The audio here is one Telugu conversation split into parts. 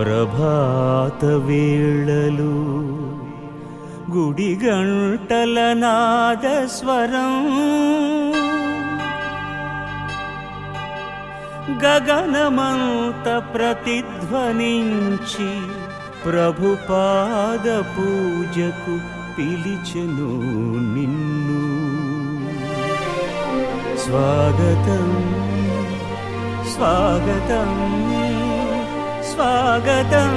ప్రభాత వేళలు గుడి గంటల నాద స్వరం. గగనమంత ప్రతిధ్వనించి ప్రభుపాద పూజకు పిలిచెను నిన్ను. స్వాగతం స్వాగతం. స్వాగతం.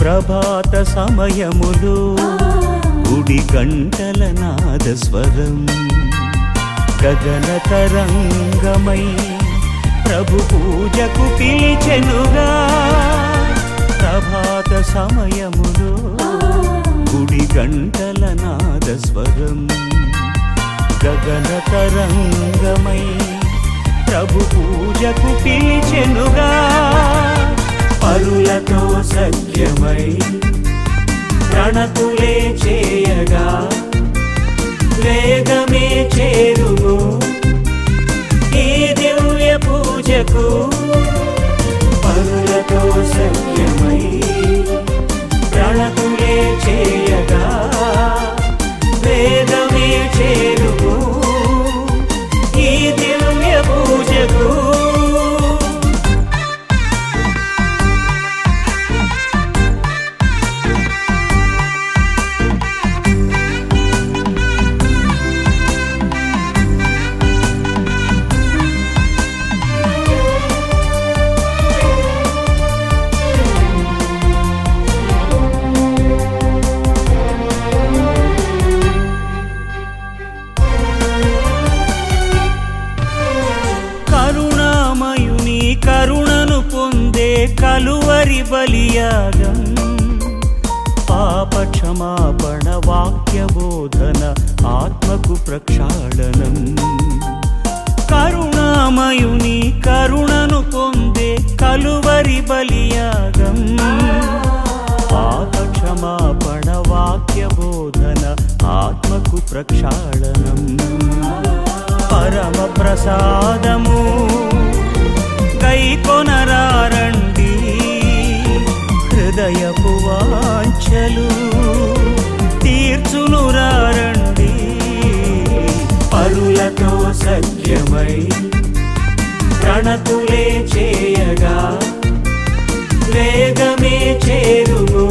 ప్రభాత సమయములో గుడి గంటల నాద స్వరం గగన తరంగమై ప్రభు పూజకు పిలిచెనుగా ప్రభాత సమయములో గుడి గంటల నాదస్వరం గగన తరంగమై ప్రభు పూజకు పిలిచెనుగా పరులతో సఖ్యమై ప్రణతులే చేయగా వేగమే చేరుము. ఈ దివ్య పూజకు కలువరి బలియాగం. పాపక్షమాపణ వాక్యబోధన ఆత్మకు ప్రక్షాళనం. కరుణామయుని కరుణను పొందే కలువరి బలియాగం. పాపక్షమాపణ వాక్యబోధన ఆత్మకు ప్రక్షాళనం. పరమ ప్రసాదము సఖ్యమై ప్రణతులే చేయగా వేగమే చేరును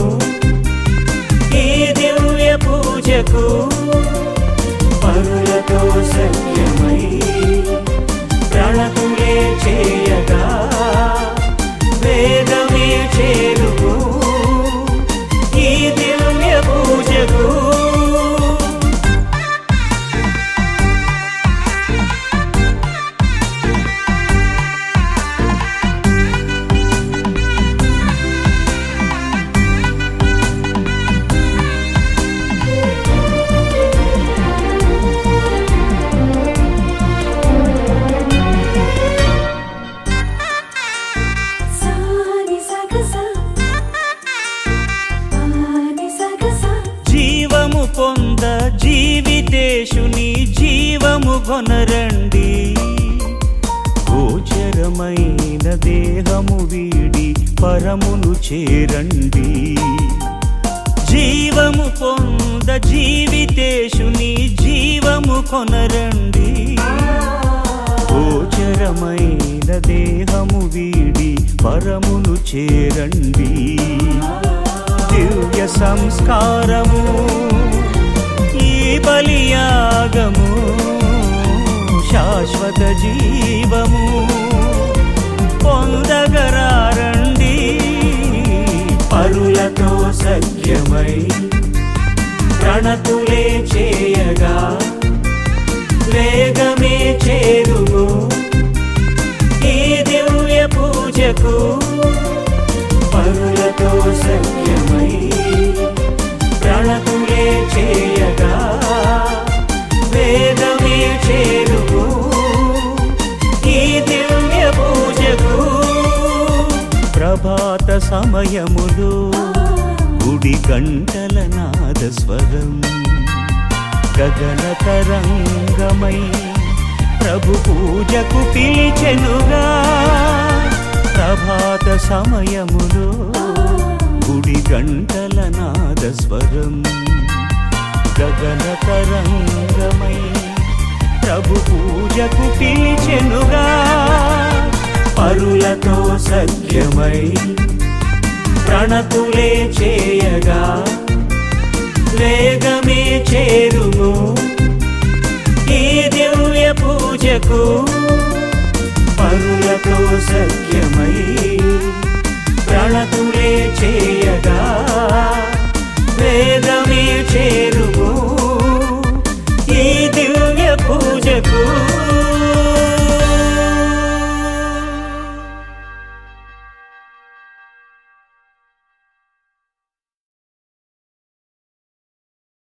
ఈ దివ్య పూజకు పరులతో సఖ్యమై ప్రణతులే చేయ జీవము కొనరండి గోచరమైన దేహము వీడి పరమును చేరండి. జీవము పొంద జీవితేశుని జీవము కొనరండి. గోచరమైన దేహము వీడి పరమును చేరండి. దివ్య సంస్కారము ఈ బలియాగము శాశ్వత జీవము పొందగరారణ సమయములో గుడి గంటల నాద స్వరం గగన తరంగమై ప్రభు పూజకు పిలిచెనుగా ప్రభాత సమయములో గుడి గంటల నాద స్వరం గగన తరంగమై ప్రభు పూజకు పిలిచెనుగా పరులతో సఖ్యమై ప్రణతులే చేయగా వేగమే చేరుము. ఈ దివ్య పూజకు